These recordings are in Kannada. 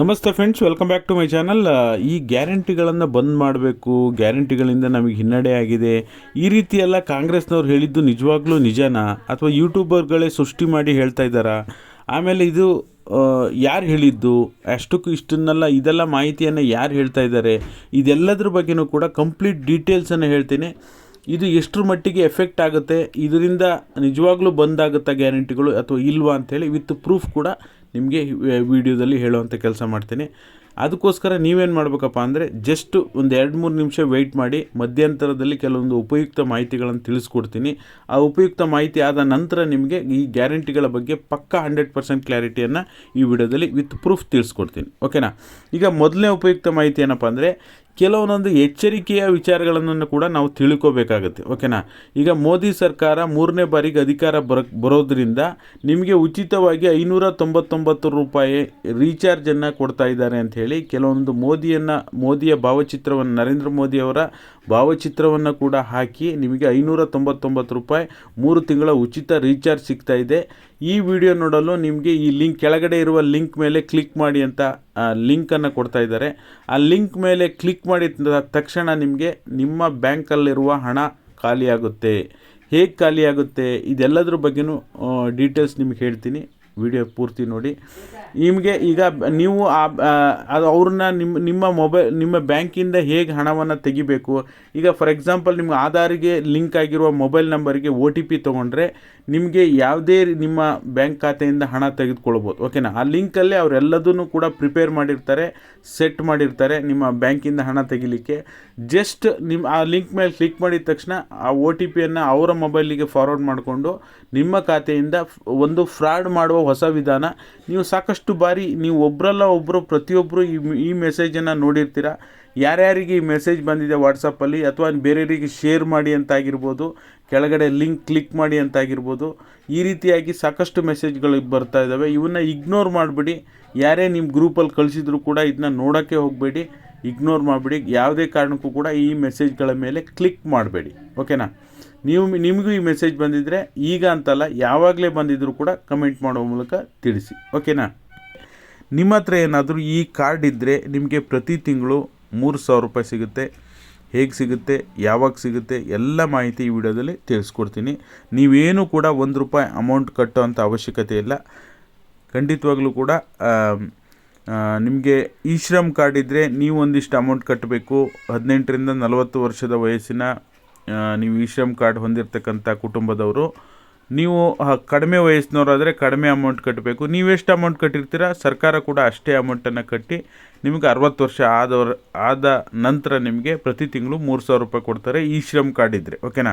ನಮಸ್ತೆ friends welcome back to my channel ಈ ಗ್ಯಾರಂಟಿಗಳನ್ನು ಬಂದ್ ಮಾಡಬೇಕು, ಗ್ಯಾರಂಟಿಗಳಿಂದ ನಮಗೆ ಹಿನ್ನಡೆ ಆಗಿದೆ. ಈ ರೀತಿ ಎಲ್ಲ ಕಾಂಗ್ರೆಸ್ನವ್ರು ಹೇಳಿದ್ದು ನಿಜವಾಗ್ಲೂ ನಿಜನಾ? ಅಥವಾ ಯೂಟ್ಯೂಬರ್ಗಳೇ ಸೃಷ್ಟಿ ಮಾಡಿ ಹೇಳ್ತಾ ಇದ್ದಾರಾ? ಆಮೇಲೆ ಇದು ಯಾರು ಹೇಳಿದ್ದು? ಅಷ್ಟಕ್ಕೂ ಇಷ್ಟನ್ನೆಲ್ಲ, ಇದೆಲ್ಲ ಮಾಹಿತಿಯನ್ನು ಯಾರು ಹೇಳ್ತಾ ಇದ್ದಾರೆ? ಇದೆಲ್ಲದ್ರ ಬಗ್ಗೆನೂ ಕೂಡ ಕಂಪ್ಲೀಟ್ ಡೀಟೇಲ್ಸನ್ನು ಹೇಳ್ತೀನಿ. ಇದು ಎಷ್ಟರ ಮಟ್ಟಿಗೆ ಎಫೆಕ್ಟ್ ಆಗುತ್ತೆ? ಇದರಿಂದ ನಿಜವಾಗ್ಲೂ ಬಂದಾಗುತ್ತಾ ಗ್ಯಾರಂಟಿಗಳು ಅಥವಾ ಇಲ್ವಾ ಅಂಥೇಳಿ ವಿತ್ ಪ್ರೂಫ್ ಕೂಡ ನಿಮಗೆ ವಿಡಿಯೋದಲ್ಲಿ ಹೇಳುವಂಥ ಕೆಲಸ ಮಾಡ್ತೀನಿ. ಅದಕ್ಕೋಸ್ಕರ ನೀವೇನು ಮಾಡಬೇಕಪ್ಪ ಅಂದರೆ ಜಸ್ಟ್ ಒಂದು ಎರಡು ಮೂರು ನಿಮಿಷ ವೆಯ್ಟ್ ಮಾಡಿ, ಮಧ್ಯಂತರದಲ್ಲಿ ಕೆಲವೊಂದು ಉಪಯುಕ್ತ ಮಾಹಿತಿಗಳನ್ನು ತಿಳಿಸ್ಕೊಡ್ತೀನಿ. ಆ ಉಪಯುಕ್ತ ಮಾಹಿತಿ ಆದ ನಂತರ ನಿಮಗೆ ಈ ಗ್ಯಾರಂಟಿಗಳ ಬಗ್ಗೆ ಪಕ್ಕಾ ಹಂಡ್ರೆಡ್ ಪರ್ಸೆಂಟ್ ಕ್ಲಾರಿಟಿಯನ್ನು ಈ ವಿಡಿಯೋದಲ್ಲಿ ವಿತ್ ಪ್ರೂಫ್ ತಿಳಿಸ್ಕೊಡ್ತೀನಿ. ಓಕೆನಾ ಈಗ ಮೊದಲನೇ ಉಪಯುಕ್ತ ಮಾಹಿತಿ ಏನಪ್ಪ ಅಂದರೆ ಕೆಲವೊಂದೊಂದು ಎಚ್ಚರಿಕೆಯ ವಿಚಾರಗಳನ್ನು ಕೂಡ ನಾವು ತಿಳ್ಕೋಬೇಕಾಗುತ್ತೆ ಓಕೆನಾ ಈಗ ಮೋದಿ ಸರ್ಕಾರ ಮೂರನೇ ಬಾರಿಗೆ ಅಧಿಕಾರ ಬರ, ಬರೋದ್ರಿಂದ ನಿಮಗೆ ಉಚಿತವಾಗಿ ಐನೂರ ತೊಂಬತ್ತೊಂಬತ್ತು ರೂಪಾಯಿ ರೀಚಾರ್ಜನ್ನು ಕೊಡ್ತಾ ಇದ್ದಾರೆ ಅಂತ ಹೇಳಿ ಕೆಲವೊಂದು ಮೋದಿಯನ್ನು, ಮೋದಿಯ ಭಾವಚಿತ್ರವನ್ನು ನರೇಂದ್ರ ಮೋದಿಯವರ ಭಾವಚಿತ್ರವನ್ನು ಕೂಡ ಹಾಕಿ ನಿಮಗೆ ಐನೂರ ತೊಂಬತ್ತೊಂಬತ್ತು ರೂಪಾಯಿ ಮೂರು ತಿಂಗಳ ಉಚಿತ ರೀಚಾರ್ಜ್ ಸಿಗ್ತಾ ಇದೆ. ಈ ವಿಡಿಯೋ ನೋಡಲು ನಿಮಗೆ ಈ ಲಿಂಕ್ ಕೆಳಗಡೆ ಇರುವ ಲಿಂಕ್ ಮೇಲೆ ಕ್ಲಿಕ್ ಮಾಡಿ ಅಂತ ಲಿಂಕನ್ನು ಕೊಡ್ತಾ ಇದ್ದಾರೆ. ಆ ಲಿಂಕ್ ಮೇಲೆ ಕ್ಲಿಕ್ ಮಾಡಿದ ತಕ್ಷಣ ನಿಮಗೆ ನಿಮ್ಮ ಬ್ಯಾಂಕಲ್ಲಿರುವ ಹಣ ಖಾಲಿಯಾಗುತ್ತೆ. ಹೇಗೆ ಖಾಲಿಯಾಗುತ್ತೆ? ಇದೆಲ್ಲದ್ರ ಬಗ್ಗೆಯೂ ಡೀಟೇಲ್ಸ್ ನಿಮ್ಗೆ ಹೇಳ್ತೀನಿ. ವಿಡಿಯೋ ಪೂರ್ತಿ ನೋಡಿ. ನಿಮಗೆ ಈಗ ನೀವು ಆ ಅದು ಅವ್ರನ್ನ ನಿಮ್ಮ ನಿಮ್ಮ ಮೊಬೈಲ್, ನಿಮ್ಮ ಬ್ಯಾಂಕಿಂದ ಹೇಗೆ ಹಣವನ್ನು ತೆಗಿಬೇಕು? ಈಗ ಫಾರ್ ಎಕ್ಸಾಂಪಲ್ ನಿಮ್ಮ ಆಧಾರಿಗೆ ಲಿಂಕ್ ಆಗಿರುವ ಮೊಬೈಲ್ ನಂಬರಿಗೆ ಒ ಟಿ ಪಿ ತೊಗೊಂಡ್ರೆ ನಿಮಗೆ ಯಾವುದೇ ನಿಮ್ಮ ಬ್ಯಾಂಕ್ ಖಾತೆಯಿಂದ ಹಣ ತೆಗೆದುಕೊಳ್ಬೋದು. ಓಕೆನಾ ಆ ಲಿಂಕಲ್ಲೇ ಅವರೆಲ್ಲದನ್ನು ಕೂಡ ಪ್ರಿಪೇರ್ ಮಾಡಿರ್ತಾರೆ, ಸೆಟ್ ಮಾಡಿರ್ತಾರೆ ನಿಮ್ಮ ಬ್ಯಾಂಕಿಂದ ಹಣ ತೆಗಿಲಿಕ್ಕೆ. ಜಸ್ಟ್ ನಿಮ್ಮ ಆ ಲಿಂಕ್ ಮೇಲೆ ಕ್ಲಿಕ್ ಮಾಡಿದ ತಕ್ಷಣ ಆ ಒ ಟಿ ಪಿಯನ್ನು ಅವರ ಮೊಬೈಲಿಗೆ ಫಾರ್ವರ್ಡ್ ಮಾಡಿಕೊಂಡು ನಿಮ್ಮ ಖಾತೆಯಿಂದ ಒಂದು ಫ್ರಾಡ್ ಮಾಡುವ ಹೊಸ ವಿಧಾನ. ನೀವು ಸಾಕಷ್ಟು ಬಾರಿ ನೀವು ಒಬ್ಬರಲ್ಲ ಒಬ್ಬರು ಪ್ರತಿಯೊಬ್ಬರು ಈ ಈ ಮೆಸೇಜನ್ನು ನೋಡಿರ್ತೀರ? ಯಾರ್ಯಾರಿಗೆ ಈ ಮೆಸೇಜ್ ಬಂದಿದೆ ವಾಟ್ಸಪ್ಪಲ್ಲಿ ಅಥವಾ ಬೇರೆಯವರಿಗೆ ಶೇರ್ ಮಾಡಿ ಅಂತಾಗಿರ್ಬೋದು, ಕೆಳಗಡೆ ಲಿಂಕ್ ಕ್ಲಿಕ್ ಮಾಡಿ ಅಂತಾಗಿರ್ಬೋದು, ಈ ರೀತಿಯಾಗಿ ಸಾಕಷ್ಟು ಮೆಸೇಜ್ಗಳು ಬರ್ತಾ ಇದ್ದಾವೆ ಇವನ್ನ ಇಗ್ನೋರ್ ಮಾಡಿಬಿಡಿ. ಯಾರೇ ನಿಮ್ಮ ಗ್ರೂಪಲ್ಲಿ ಕಳಿಸಿದ್ರು ಕೂಡ ಇದನ್ನ ನೋಡೋಕ್ಕೆ ಹೋಗಬೇಡಿ. ಇಗ್ನೋರ್ ಮಾಡಿಬಿಡಿ. ಯಾವುದೇ ಕಾರಣಕ್ಕೂ ಕೂಡ ಈ ಮೆಸೇಜ್ಗಳ ಮೇಲೆ ಕ್ಲಿಕ್ ಮಾಡಬೇಡಿ. ಓಕೆನಾ ನೀವು, ನಿಮಗೂ ಈ ಮೆಸೇಜ್ ಬಂದಿದ್ದರೆ ಈಗ ಅಂತಲ್ಲ, ಯಾವಾಗಲೇ ಬಂದಿದ್ದರೂ ಕೂಡ ಕಮೆಂಟ್ ಮಾಡೋ ಮೂಲಕ ತಿಳಿಸಿ. ಓಕೆನಾ ನಿಮ್ಮ ಹತ್ರ ಏನಾದರೂ ಈ ಕಾರ್ಡ್ ಇದ್ದರೆ ನಿಮಗೆ ಪ್ರತಿ ತಿಂಗಳು ಮೂರು ಸಾವಿರ ರೂಪಾಯಿ ಸಿಗುತ್ತೆ. ಹೇಗೆ ಸಿಗುತ್ತೆ? ಯಾವಾಗ ಸಿಗುತ್ತೆ? ಎಲ್ಲ ಮಾಹಿತಿ ಈ ವಿಡಿಯೋದಲ್ಲಿ ತಿಳಿಸ್ಕೊಡ್ತೀನಿ. ನೀವೇನು ಕೂಡ ಒಂದು ರೂಪಾಯಿ ಅಮೌಂಟ್ ಕಟ್ಟೋವಂಥ ಅವಶ್ಯಕತೆ ಇಲ್ಲ. ಖಂಡಿತವಾಗ್ಲೂ ಕೂಡ ನಿಮಗೆ ಇ ಶ್ರಮ್ ಕಾರ್ಡ್ ಇದ್ದರೆ ನೀವು ಒಂದಿಷ್ಟು ಅಮೌಂಟ್ ಕಟ್ಟಬೇಕು. ಹದಿನೆಂಟರಿಂದ ನಲವತ್ತು ವರ್ಷದ ವಯಸ್ಸಿನ ನೀವು ಈ ಶ್ರಮ್ ಕಾರ್ಡ್ ಹೊಂದಿರತಕ್ಕಂಥ ಕುಟುಂಬದವರು ನೀವು ಕಡಿಮೆ ವಯಸ್ಸಿನವರಾದರೆ ಕಡಿಮೆ ಅಮೌಂಟ್ ಕಟ್ಟಬೇಕು ನೀವೆಷ್ಟು ಅಮೌಂಟ್ ಕಟ್ಟಿರ್ತೀರ? ಸರ್ಕಾರ ಕೂಡ ಅಷ್ಟೇ ಅಮೌಂಟನ್ನು ಕಟ್ಟಿ ನಿಮಗೆ ಅರವತ್ತು ವರ್ಷ ಆದವ್ರ, ಆದ ನಂತರ ನಿಮಗೆ ಪ್ರತಿ ತಿಂಗಳು ಮೂರು ಸಾವಿರ ರೂಪಾಯಿ ಕೊಡ್ತಾರೆ ಈ ಶ್ರಮ್ ಕಾರ್ಡ್ ಇದ್ದರೆ ಓಕೆನಾ?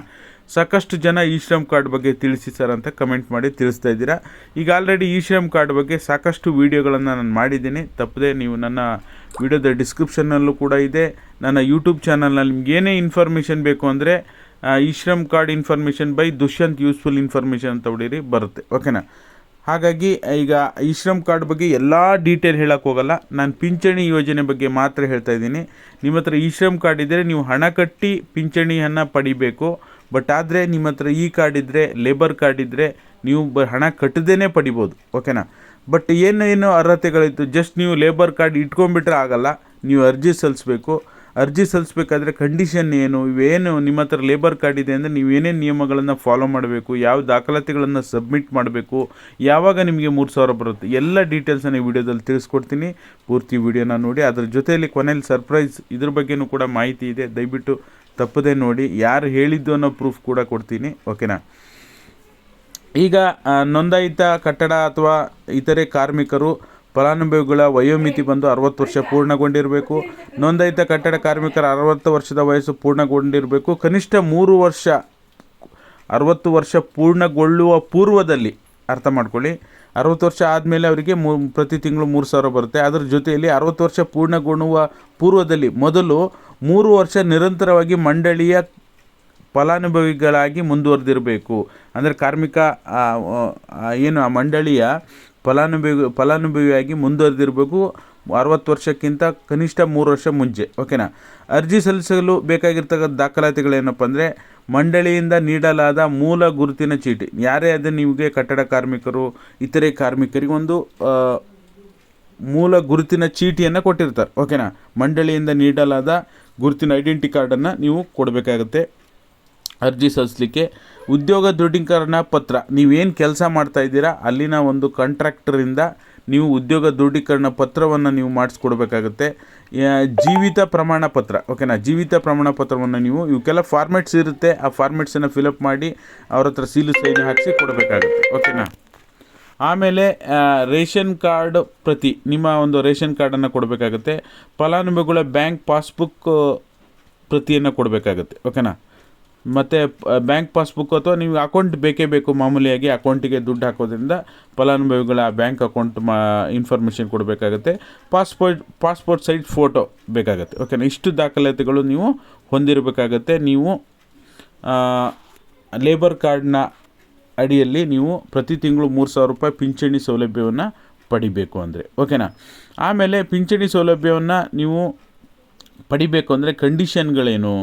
ಸಾಕಷ್ಟು ಜನ ಈ ಶ್ರಮ್ ಕಾರ್ಡ್ ಬಗ್ಗೆ ತಿಳಿಸಿ ಸರ್ ಅಂತ ಕಮೆಂಟ್ ಮಾಡಿ ತಿಳಿಸ್ತಾ ಇದ್ದೀರಾ. ಈಗ ಆಲ್ರೆಡಿ ಈ ಶ್ರಮ್ ಕಾರ್ಡ್ ಬಗ್ಗೆ ಸಾಕಷ್ಟು ವೀಡಿಯೋಗಳನ್ನು ನಾನು ಮಾಡಿದ್ದೀನಿ. ತಪ್ಪದೆ ನೀವು ನನ್ನ ವಿಡಿಯೋದ ಡಿಸ್ಕ್ರಿಪ್ಷನ್ನಲ್ಲೂ ಕೂಡ ಇದೆ. ನನ್ನ ಯೂಟ್ಯೂಬ್ ಚಾನಲ್ನಲ್ಲಿ ನಿಮ್ಗೆ ಏನೇ ಇನ್ಫಾರ್ಮೇಷನ್ ಬೇಕು ಅಂದರೆ ಈ Shram card information by Dushyanth useful information ಅಂತ ಹೊಡೀರಿ, ಬರುತ್ತೆ. ಓಕೆನಾ? ಹಾಗಾಗಿ ಈಗ ಈ ಶ್ರಮ್ ಕಾರ್ಡ್ ಬಗ್ಗೆ ಎಲ್ಲ ಡೀಟೇಲ್ ಹೇಳೋಕ್ಕೆ ಹೋಗಲ್ಲ. ನಾನು ಪಿಂಚಣಿ ಯೋಜನೆ ಬಗ್ಗೆ ಮಾತ್ರ ಹೇಳ್ತಾ ಇದ್ದೀನಿ. ನಿಮ್ಮ ಹತ್ರ ಈ ಶ್ರಮ್ ಕಾರ್ಡ್ ಇದ್ದರೆ ನೀವು ಹಣ ಕಟ್ಟಿ ಪಿಂಚಣಿಯನ್ನು ಪಡಿಬೇಕು. ಬಟ್ ಆದರೆ ನಿಮ್ಮ ಹತ್ರ ಈ ಕಾರ್ಡ್ ಇದ್ದರೆ ಲೇಬರ್ ಕಾರ್ಡ್ ಇದ್ದರೆ ನೀವು ಬ ಹಣ ಕಟ್ಟದೇ ಪಡಿಬೋದು. ಓಕೆನಾ? ಬಟ್ ಏನೇನು ಏನು ಅರ್ಹತೆಗಳಿತ್ತು, ಜಸ್ಟ್ ನೀವು ಲೇಬರ್ ಕಾರ್ಡ್ ಇಟ್ಕೊಂಡ್ಬಿಟ್ರೆ ಆಗಲ್ಲ. ನೀವು ಅರ್ಜಿ ಸಲ್ಲಿಸ್ಬೇಕು. ಅರ್ಜಿ ಸಲ್ಲಿಸ್ಬೇಕಾದ್ರೆ ಕಂಡೀಷನ್ ಏನು? ಇವೇನು ನಿಮ್ಮ ಹತ್ರ ಲೇಬರ್ ಕಾರ್ಡ್ ಇದೆ ಅಂದರೆ ನೀವು ಏನೇನು ನಿಯಮಗಳನ್ನು ಫಾಲೋ ಮಾಡಬೇಕು? ಯಾವ ದಾಖಲಾತಿಗಳನ್ನು ಸಬ್ಮಿಟ್ ಮಾಡಬೇಕು? ಯಾವಾಗ ನಿಮಗೆ ಮೂರು ಸಾವಿರ ಬರುತ್ತೆ? ಎಲ್ಲ ಡೀಟೇಲ್ಸನ್ನು ಈ ವಿಡಿಯೋದಲ್ಲಿ ತಿಳಿಸ್ಕೊಡ್ತೀನಿ. ಪೂರ್ತಿ ವಿಡಿಯೋನ ನೋಡಿ. ಅದ್ರ ಜೊತೆಯಲ್ಲಿ ಕೊನೆಯಲ್ಲಿ ಸರ್ಪ್ರೈಸ್ ಇದ್ರ ಬಗ್ಗೆನೂ ಕೂಡ ಮಾಹಿತಿ ಇದೆ. ದಯವಿಟ್ಟು ತಪ್ಪದೆ ನೋಡಿ. ಯಾರು ಹೇಳಿದ್ದು ಅನ್ನೋ ಪ್ರೂಫ್ ಕೂಡ ಕೊಡ್ತೀನಿ. ಓಕೆನಾ ಈಗ ನೋಂದಾಯಿತ ಕಟ್ಟಡ ಅಥವಾ ಇತರೆ ಕಾರ್ಮಿಕರು ಫಲಾನುಭವಿಗಳ ವಯೋಮಿತಿ ಬಂದು ಅರವತ್ತು ವರ್ಷ ಪೂರ್ಣಗೊಂಡಿರಬೇಕು. ನೋಂದಾಯಿತ ಕಟ್ಟಡ ಕಾರ್ಮಿಕರ ಅರವತ್ತು ವರ್ಷದ ವಯಸ್ಸು ಪೂರ್ಣಗೊಂಡಿರಬೇಕು. ಕನಿಷ್ಠ ಮೂರು ವರ್ಷ, ಅರವತ್ತು ವರ್ಷ ಪೂರ್ಣಗೊಳ್ಳುವ ಪೂರ್ವದಲ್ಲಿ, ಅರ್ಥ ಮಾಡ್ಕೊಳ್ಳಿ. ಅರವತ್ತು ವರ್ಷ ಆದಮೇಲೆ ಅವರಿಗೆ ಮೂ, ಪ್ರತಿ ತಿಂಗಳು ಮೂರು ಸಾವಿರ ಬರುತ್ತೆ. ಅದರ ಜೊತೆಯಲ್ಲಿ ಅರವತ್ತು ವರ್ಷ ಪೂರ್ಣಗೊಳ್ಳುವ ಪೂರ್ವದಲ್ಲಿ ಮೊದಲು ಮೂರು ವರ್ಷ ನಿರಂತರವಾಗಿ ಮಂಡಳಿಯ ಫಲಾನುಭವಿಗಳಾಗಿ ಮುಂದುವರೆದಿರಬೇಕು. ಅಂದರೆ ಕಾರ್ಮಿಕ ಏನು, ಆ ಮಂಡಳಿಯ ಫಲಾನುಭವಿ, ಫಲಾನುಭವಿಯಾಗಿ ಮುಂದುವರೆದಿರಬೇಕು. ಅರವತ್ತು ವರ್ಷಕ್ಕಿಂತ ಕನಿಷ್ಠ ಮೂರು ವರ್ಷ ಮುಂಚೆ ಓಕೆನಾ ಅರ್ಜಿ ಸಲ್ಲಿಸಲು ಬೇಕಾಗಿರ್ತಕ್ಕಂಥ ದಾಖಲಾತಿಗಳೇನಪ್ಪ ಅಂದರೆ, ಮಂಡಳಿಯಿಂದ ನೀಡಲಾದ ಮೂಲ ಗುರುತಿನ ಚೀಟಿ. ಯಾರೇ ಅದು ನಿಮಗೆ ಕಟ್ಟಡ ಕಾರ್ಮಿಕರು, ಇತರೆ ಕಾರ್ಮಿಕರಿಗೆ ಒಂದು ಮೂಲ ಗುರುತಿನ ಚೀಟಿಯನ್ನು ಕೊಟ್ಟಿರ್ತಾರೆ ಓಕೆನಾ ಮಂಡಳಿಯಿಂದ ನೀಡಲಾದ ಗುರುತಿನ ಐಡೆಂಟಿ ಕಾರ್ಡನ್ನು ನೀವು ಕೊಡಬೇಕಾಗುತ್ತೆ. ಅರ್ಜಿ ಸಲ್ಲಿಸಲಿಕ್ಕೆ ಉದ್ಯೋಗ ದೃಢೀಕರಣ ಪತ್ರ. ನೀವೇನು ಕೆಲಸ ಮಾಡ್ತಾ ಇದ್ದೀರಾ? ಅಲ್ಲಿನ ಒಂದು ಕಾಂಟ್ರಾಕ್ಟರಿಂದ ನೀವು ಉದ್ಯೋಗ ದೃಢೀಕರಣ ಪತ್ರವನ್ನು ನೀವು ಮಾಡಿಸ್ಕೊಡ್ಬೇಕಾಗುತ್ತೆ. ಜೀವಿತ ಪ್ರಮಾಣ ಪತ್ರ ಓಕೆನಾ ಜೀವಿತ ಪ್ರಮಾಣ ಪತ್ರವನ್ನು ನೀವು ಇವಕ್ಕೆಲ್ಲ ಫಾರ್ಮೆಟ್ಸ್ ಇರುತ್ತೆ. ಆ ಫಾರ್ಮೆಟ್ಸನ್ನು ಫಿಲಪ್ ಮಾಡಿ ಅವ್ರ ಹತ್ರ ಸೀಲು ಸೈನ್ ಹಾಕಿಸಿ ಕೊಡಬೇಕಾಗುತ್ತೆ ಓಕೆನಾ ಆಮೇಲೆ ರೇಷನ್ ಕಾರ್ಡ್ ಪ್ರತಿ, ನಿಮ್ಮ ಒಂದು ರೇಷನ್ ಕಾರ್ಡನ್ನು ಕೊಡಬೇಕಾಗುತ್ತೆ. ಫಲಾನುಭವಿಗಳ ಬ್ಯಾಂಕ್ ಪಾಸ್ಬುಕ್, ಪ್ರತಿಯನ್ನು ಕೊಡಬೇಕಾಗುತ್ತೆ ಓಕೆನಾ ಮತ್ತು ಬ್ಯಾಂಕ್ ಪಾಸ್ಬುಕ್ ಅಥವಾ ನಿಮಗೆ ಅಕೌಂಟ್ ಬೇಕೇ ಬೇಕು ಮಾಮೂಲಿಯಾಗಿ ಅಕೌಂಟಿಗೆ ದುಡ್ಡು ಹಾಕೋದ್ರಿಂದ ಫಲಾನುಭವಿಗಳ ಬ್ಯಾಂಕ್ ಅಕೌಂಟ್ ಮಾ ಇನ್ಫಾರ್ಮೇಷನ್ ಕೊಡಬೇಕಾಗುತ್ತೆ. ಪಾಸ್ಪೋರ್ಟ್ ಪಾಸ್ಪೋರ್ಟ್ ಸೈಜ್ ಫೋಟೋ ಬೇಕಾಗುತ್ತೆ. ಓಕೆನಾ ಇಷ್ಟು ದಾಖಲಾತಿಗಳು ನೀವು ಹೊಂದಿರಬೇಕಾಗತ್ತೆ. ನೀವು ಲೇಬರ್ ಕಾರ್ಡ್ನ ಅಡಿಯಲ್ಲಿ ನೀವು ಪ್ರತಿ ತಿಂಗಳು ಮೂರು ಸಾವಿರ ರೂಪಾಯಿ ಪಿಂಚಣಿ ಸೌಲಭ್ಯವನ್ನು ಪಡಿಬೇಕು ಅಂದರೆ. ಓಕೆನಾ ಆಮೇಲೆ ಪಿಂಚಣಿ ಸೌಲಭ್ಯವನ್ನು ನೀವು ಪಡಿಬೇಕು ಅಂದರೆ ಕಂಡೀಷನ್ಗಳೇನು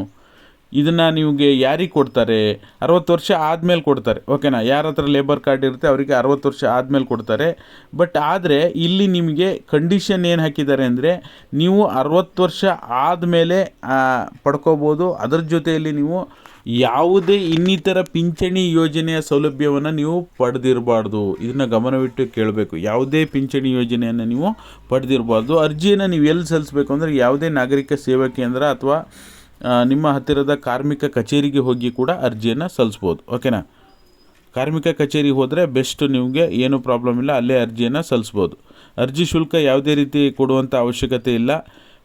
ಇದನ್ನು ನಿಮಗೆ ಯಾರಿಗೆ ಕೊಡ್ತಾರೆ? ಅರವತ್ತು ವರ್ಷ ಆದಮೇಲೆ ಕೊಡ್ತಾರೆ. ಓಕೆನಾ ಯಾರ ಹತ್ರ ಲೇಬರ್ ಕಾರ್ಡ್ ಇರುತ್ತೆ ಅವರಿಗೆ ಅರವತ್ತು ವರ್ಷ ಆದಮೇಲೆ ಕೊಡ್ತಾರೆ. ಬಟ್ ಆದರೆ ಇಲ್ಲಿ ನಿಮಗೆ ಕಂಡೀಷನ್ ಏನು ಹಾಕಿದ್ದಾರೆ ಅಂದರೆ ನೀವು ಅರವತ್ತು ವರ್ಷ ಆದಮೇಲೆ ಪಡ್ಕೋಬೋದು. ಅದರ ಜೊತೆಯಲ್ಲಿ ನೀವು ಯಾವುದೇ ಇನ್ನಿತರ ಪಿಂಚಣಿ ಯೋಜನೆಯ ಸೌಲಭ್ಯವನ್ನು ನೀವು ಪಡೆದಿರಬಾರ್ದು. ಇದನ್ನು ಗಮನವಿಟ್ಟು ಕೇಳಬೇಕು. ಯಾವುದೇ ಪಿಂಚಣಿ ಯೋಜನೆಯನ್ನು ನೀವು ಪಡೆದಿರಬಾರ್ದು. ಅರ್ಜಿಯನ್ನು ನೀವು ಎಲ್ಲಿ ಸಲ್ಲಿಸಬೇಕು ಅಂದರೆ ಯಾವುದೇ ನಾಗರಿಕ ಸೇವಾ ಕೇಂದ್ರ ಅಥವಾ ನಿಮ್ಮ ಹತ್ತಿರದ ಕಾರ್ಮಿಕ ಕಚೇರಿಗೆ ಹೋಗಿ ಕೂಡ ಅರ್ಜಿಯನ್ನು ಸಲ್ಲಿಸ್ಬೋದು. ಓಕೆನಾ ಕಾರ್ಮಿಕ ಕಚೇರಿಗೆ ಹೋದರೆ ಬೆಸ್ಟ್ ನಿಮಗೆ ಏನು ಪ್ರಾಬ್ಲಮ್ ಇಲ್ಲ, ಅಲ್ಲೇ ಅರ್ಜಿಯನ್ನು ಸಲ್ಲಿಸ್ಬೋದು. ಅರ್ಜಿ ಶುಲ್ಕ ಯಾವುದೇ ರೀತಿ ಕೊಡುವಂಥ ಅವಶ್ಯಕತೆ ಇಲ್ಲ.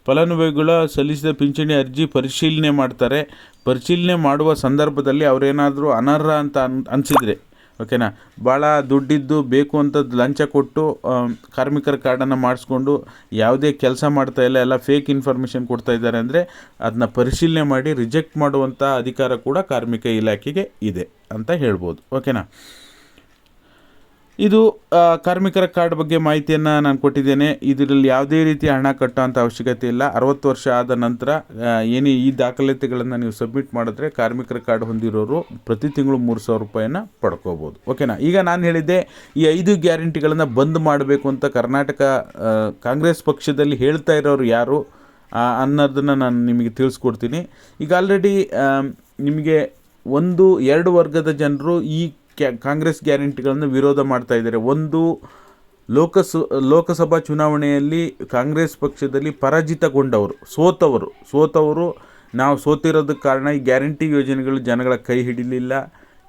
ಫಲಾನುಭವಿಗಳ ಸಲ್ಲಿಸಿದ ಪಿಂಚಣಿ ಅರ್ಜಿ ಪರಿಶೀಲನೆ ಮಾಡ್ತಾರೆ. ಪರಿಶೀಲನೆ ಮಾಡುವ ಸಂದರ್ಭದಲ್ಲಿ ಅವರೇನಾದರೂ ಅನರ್ಹ ಅಂತ ಅನ್, ಅನಿಸಿದರೆ ಓಕೆನಾ? ಭಾಳ ದುಡ್ಡಿದ್ದು ಬೇಕು ಅಂತ ಲಂಚ ಕೊಟ್ಟು ಕಾರ್ಮಿಕರ ಕಾರ್ಡನ್ನು ಮಾಡಿಸ್ಕೊಂಡು ಯಾವುದೇ ಕೆಲಸ ಮಾಡ್ತಾ ಇಲ್ಲ, ಎಲ್ಲ ಫೇಕ್ ಇನ್ಫಾರ್ಮೇಷನ್ ಕೊಡ್ತಾ ಇದ್ದಾರೆ ಅಂದರೆ ಅದನ್ನ ಪರಿಶೀಲನೆ ಮಾಡಿ ರಿಜೆಕ್ಟ್ ಮಾಡುವಂಥ ಅಧಿಕಾರ ಕೂಡ ಕಾರ್ಮಿಕ ಇಲಾಖೆಗೆ ಇದೆ ಅಂತ ಹೇಳ್ಬೋದು. ಓಕೆನಾ? ಇದು ಕಾರ್ಮಿಕರ ಕಾರ್ಡ್ ಬಗ್ಗೆ ಮಾಹಿತಿಯನ್ನು ನಾನು ಕೊಟ್ಟಿದ್ದೇನೆ. ಇದರಲ್ಲಿ ಯಾವುದೇ ರೀತಿಯ ಹಣ ಕಟ್ಟುವಂಥ ಅವಶ್ಯಕತೆ ಇಲ್ಲ. ಅರವತ್ತು ವರ್ಷ ಆದ ನಂತರ ಏನೇ ಈ ದಾಖಲಾತಿಗಳನ್ನು ನೀವು ಸಬ್ಮಿಟ್ ಮಾಡಿದ್ರೆ ಕಾರ್ಮಿಕರ ಕಾರ್ಡ್ ಹೊಂದಿರೋರು ಪ್ರತಿ ತಿಂಗಳು ಮೂರು ಸಾವಿರ ರೂಪಾಯಿನ ಪಡ್ಕೋಬೋದು. ಓಕೆನಾ? ಈಗ ನಾನು ಹೇಳಿದ್ದೆ, ಈ ಐದು ಗ್ಯಾರಂಟಿಗಳನ್ನು ಬಂದ್ ಮಾಡಬೇಕು ಅಂತ ಕರ್ನಾಟಕ ಕಾಂಗ್ರೆಸ್ ಪಕ್ಷದಲ್ಲಿ ಹೇಳ್ತಾ ಇರೋರು ಯಾರು ಅನ್ನೋದನ್ನು ನಾನು ನಿಮಗೆ ತಿಳಿಸ್ಕೊಡ್ತೀನಿ. ಈಗ ಆಲ್ರೆಡಿ ನಿಮಗೆ ಒಂದು, ಎರಡು ವರ್ಗದ ಜನರು ಈ ಕ್ಯಾ ಕಾಂಗ್ರೆಸ್ ಗ್ಯಾರಂಟಿಗಳನ್ನು ವಿರೋಧ ಮಾಡ್ತಾ ಇದ್ದಾರೆ. ಒಂದು ಲೋಕಸ, ಲೋಕಸಭಾ ಚುನಾವಣೆಯಲ್ಲಿ ಕಾಂಗ್ರೆಸ್ ಪಕ್ಷದಲ್ಲಿ ಪರಾಜಿತಗೊಂಡವರು, ಸೋತವರು ಸೋತವರು, ನಾವು ಸೋತಿರೋದಕ್ಕೆ ಕಾರಣ ಈ ಗ್ಯಾರಂಟಿ ಯೋಜನೆಗಳು ಜನಗಳ ಕೈ ಹಿಡಿಲಿಲ್ಲ.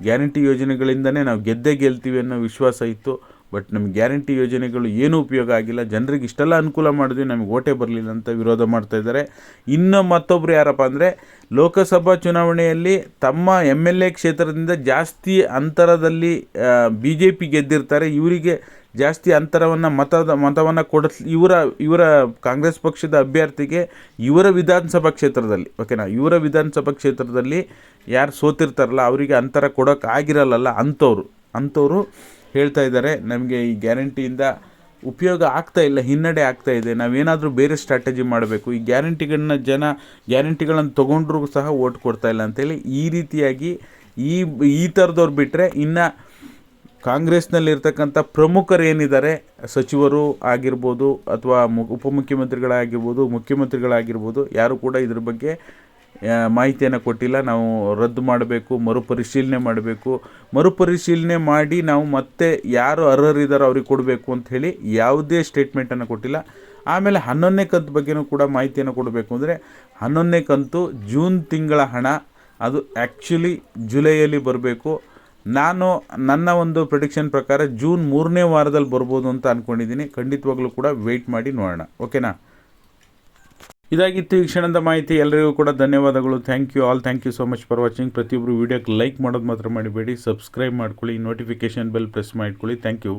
ಗ್ಯಾರಂಟಿ ಯೋಜನೆಗಳಿಂದನೇ ನಾವು ಗೆದ್ದೇ ಗೆಲ್ತೀವಿ ಅನ್ನೋ ವಿಶ್ವಾಸ ಇತ್ತು. ಬಟ್ ನಮ್ಗೆ ಗ್ಯಾರಂಟಿ ಯೋಜನೆಗಳು ಏನೂ ಉಪಯೋಗ ಆಗಿಲ್ಲ. ಜನರಿಗೆ ಇಷ್ಟೆಲ್ಲ ಅನುಕೂಲ ಮಾಡಿದ್ವಿ, ನಮಗೆ ಓಟೇ ಬರಲಿಲ್ಲ ಅಂತ ವಿರೋಧ ಮಾಡ್ತಾ ಇದ್ದಾರೆ. ಇನ್ನು ಮತ್ತೊಬ್ಬರು ಯಾರಪ್ಪ ಅಂದರೆ, ಲೋಕಸಭಾ ಚುನಾವಣೆಯಲ್ಲಿ ತಮ್ಮ ಎಂ ಎಲ್ ಎ ಕ್ಷೇತ್ರದಿಂದ ಜಾಸ್ತಿ ಅಂತರದಲ್ಲಿ ಬಿ ಜೆ ಪಿ ಗೆದ್ದಿರ್ತಾರೆ. ಇವರಿಗೆ ಜಾಸ್ತಿ ಅಂತರವನ್ನು ಮತದ ಮತವನ್ನು ಕೊಡ ಇವರ ಇವರ ಕಾಂಗ್ರೆಸ್ ಪಕ್ಷದ ಅಭ್ಯರ್ಥಿಗೆ ಇವರ ವಿಧಾನಸಭಾ ಕ್ಷೇತ್ರದಲ್ಲಿ ಓಕೆನಾ ಇವರ ವಿಧಾನಸಭಾ ಕ್ಷೇತ್ರದಲ್ಲಿ ಯಾರು ಸೋತಿರ್ತಾರಲ್ಲ, ಅವರಿಗೆ ಅಂತರ ಕೊಡೋಕೆ ಆಗಿರಲ್ಲ ಅಂಥವ್ರು ಅಂಥವ್ರು ಹೇಳ್ತಾ ಇದ್ದಾರೆ, ನಮಗೆ ಈ ಗ್ಯಾರಂಟಿಯಿಂದ ಉಪಯೋಗ ಆಗ್ತಾ ಇಲ್ಲ, ಹಿನ್ನಡೆ ಆಗ್ತಾ ಇದೆ. ನಾವೇನಾದರೂ ಬೇರೆ ಸ್ಟ್ರಾಟಜಿ ಮಾಡಬೇಕು. ಈ ಗ್ಯಾರಂಟಿಗಳನ್ನ ಜನ, ಗ್ಯಾರಂಟಿಗಳನ್ನು ತೊಗೊಂಡ್ರೂ ಸಹ ಓಟ್ ಕೊಡ್ತಾ ಇಲ್ಲ ಅಂತೇಳಿ ಈ ರೀತಿಯಾಗಿ ಈ ಈ ಥರದವ್ರು ಬಿಟ್ಟರೆ ಇನ್ನು ಕಾಂಗ್ರೆಸ್ನಲ್ಲಿರ್ತಕ್ಕಂಥ ಪ್ರಮುಖರು ಏನಿದ್ದಾರೆ, ಸಚಿವರು ಆಗಿರ್ಬೋದು ಅಥವಾ ಮು, ಉಪಮುಖ್ಯಮಂತ್ರಿಗಳಾಗಿರ್ಬೋದು, ಮುಖ್ಯಮಂತ್ರಿಗಳಾಗಿರ್ಬೋದು, ಯಾರು ಕೂಡ ಇದ್ರ ಬಗ್ಗೆ ಮಾಹಿತಿಯನ್ನು ಕೊಟ್ಟಿಲ್ಲ. ನಾವು ರದ್ದು ಮಾಡಬೇಕು, ಮರುಪರಿಶೀಲನೆ ಮಾಡಬೇಕು. ಮರುಪರಿಶೀಲನೆ ಮಾಡಿ ನಾವು ಮತ್ತೆ ಯಾರು ಅರ್ಹರಿದ್ದಾರೋ ಅವ್ರಿಗೆ ಕೊಡಬೇಕು ಅಂತ ಹೇಳಿ ಯಾವುದೇ ಸ್ಟೇಟ್ಮೆಂಟನ್ನು ಕೊಟ್ಟಿಲ್ಲ. ಆಮೇಲೆ ಹನ್ನೊಂದನೇ ಕಂತು ಬಗ್ಗೆನೂ ಕೂಡ ಮಾಹಿತಿಯನ್ನು ಕೊಡಬೇಕು ಅಂದರೆ ಹನ್ನೊಂದನೇ ಕಂತು ಜೂನ್ ತಿಂಗಳ ಹಣ. ಅದು ಆ್ಯಕ್ಚುಲಿ ಜುಲೈಯಲ್ಲಿ ಬರಬೇಕು. ನಾನು ನನ್ನ ಒಂದು ಪ್ರೆಡಿಕ್ಷನ್ ಪ್ರಕಾರ ಜೂನ್ ಮೂರನೇ ವಾರದಲ್ಲಿ ಬರ್ಬೋದು ಅಂತ ಅಂದ್ಕೊಂಡಿದ್ದೀನಿ ಖಂಡಿತವಾಗ್ಲೂ ಕೂಡ ವೆಯ್ಟ್ ಮಾಡಿ ನೋಡೋಣ. ಓಕೆನಾ ಇದಾಗಿತ್ತು ಈ ಕ್ಷಣದ ಮಾಹಿತಿ. ಎಲ್ಲರಿಗೂ ಕೂಡ ಧನ್ಯವಾದಗಳು. Thank you all thank you so much for watching ಪ್ರತಿಯೊಬ್ಬರು ವೀಡಿಯೋಕ್ಕೆ ಲೈಕ್ ಮಾಡೋದು ಮಾತ್ರ ಮಾಡಿಬೇಡಿ ಸಬ್ಸ್ಕ್ರೈಬ್ ಮಾಡ್ಕೊಳ್ಳಿ. ನೋಟಿಫಿಕೇಷನ್ ಬೆಲ್ ಪ್ರೆಸ್ ಮಾಡ್ಕೊಳ್ಳಿ. Thank you